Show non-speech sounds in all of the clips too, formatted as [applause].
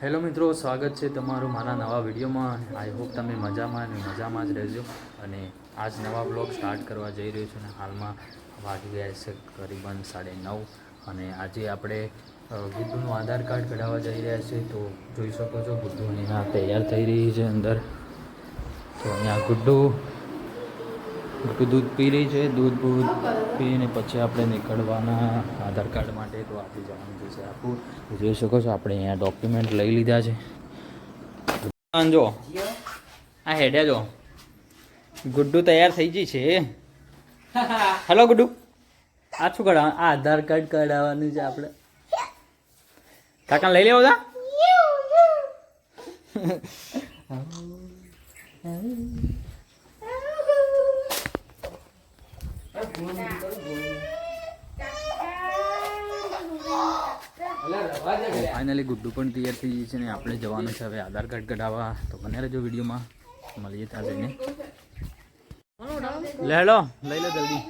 Hello મિત્રો, સ્વાગત છે તમારું મારા નવા વિડીયોમાં આઈ હોપ તમે મજામાં અને મજામાં જ રહેજો. અને આજ નવા બ્લોગ સ્ટાર્ટ કરવા જઈ રહ્યો છું અને હાલમાં વાગી ગયા છે કરીબન સાડે નવ. અને આજે આપણે ગુડ્ડુનું આધાર કાર્ડ કઢાવવા જઈ રહ્યા છીએ. તો જોઈ શકો છો ગુડ્ડુ અહીંયા તૈયાર થઈ રહી છે અંદર. તો અહીંયા ગુડ્ડુ દૂધ પી રહી છે દૂધ બૂધ પીને પછી આપણે નીકળવાના આધાર કાર્ડ માટે તો આપી જવાનું છે આપું. જોઈ શકો છો આપણે અહીંયા ડોક્યુમેન્ટ લઈ લીધા છે. જો. આ હેડ્યા જો. ગુડ્ડુ તૈયાર થઈ ગઈ છે. હેલો ગુડ્ડુ. આ શું કઢાવ? આ આધાર કાર્ડ કઢાવવાનું છે આપણે. કાકા લઈ લેવો તા [laughs] ફાઇનલી ગુડ્ડુ પણ તૈયાર થઈ ગઈ છે ને આપણે જવાનું છે હવે આધાર કાર્ડ કઢાવવા. તો બને રહેજો વિડીયોમાં. મળીએ ત્યાં જઈને. લે હેલો લઈ લો જલ્દી.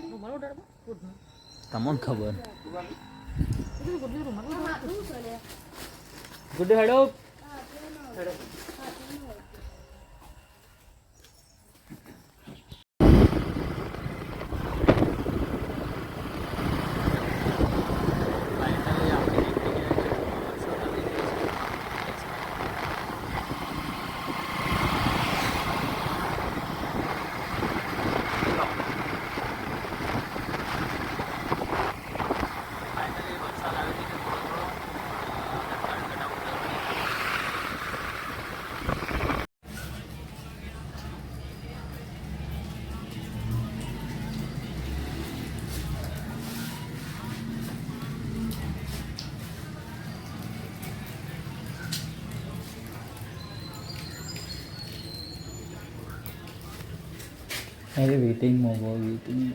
તમને ખબર. ગુડ હેડો. hai cái vị tinh màu vào vị tinh.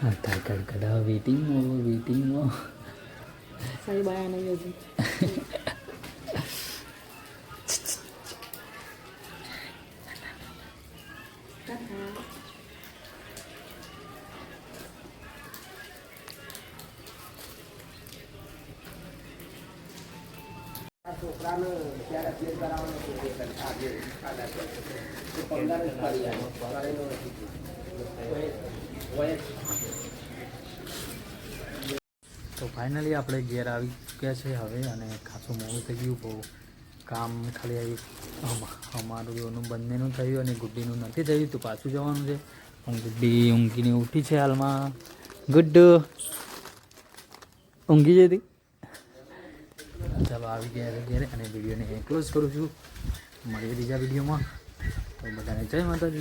À, thầy cần cả đời vị tinh màu vị tinh màu say ba này rồi? [laughs] તો ફાઇનલી આપણે ઘેર આવી ચૂક્યા છે હવે અને ખાસું મોડું થઈ ગયું, બહુ કામ ખાલી આવી. અમારું એનું બંનેનું થયું અને ગુડ્ડીનું નથી થયું, તો પાછું જવાનું છે. પણ ગુડ્ડી ઊંઘીને ઉઠી છે હાલમાં. ગુડ. ઊંઘી જતી ચાલો આવી ગયા ઘેરે અને વિડીયોને ક્લોઝ કરું છું. મળીએ બીજા વિડીયોમાં. તો બધાને જય માતાજી.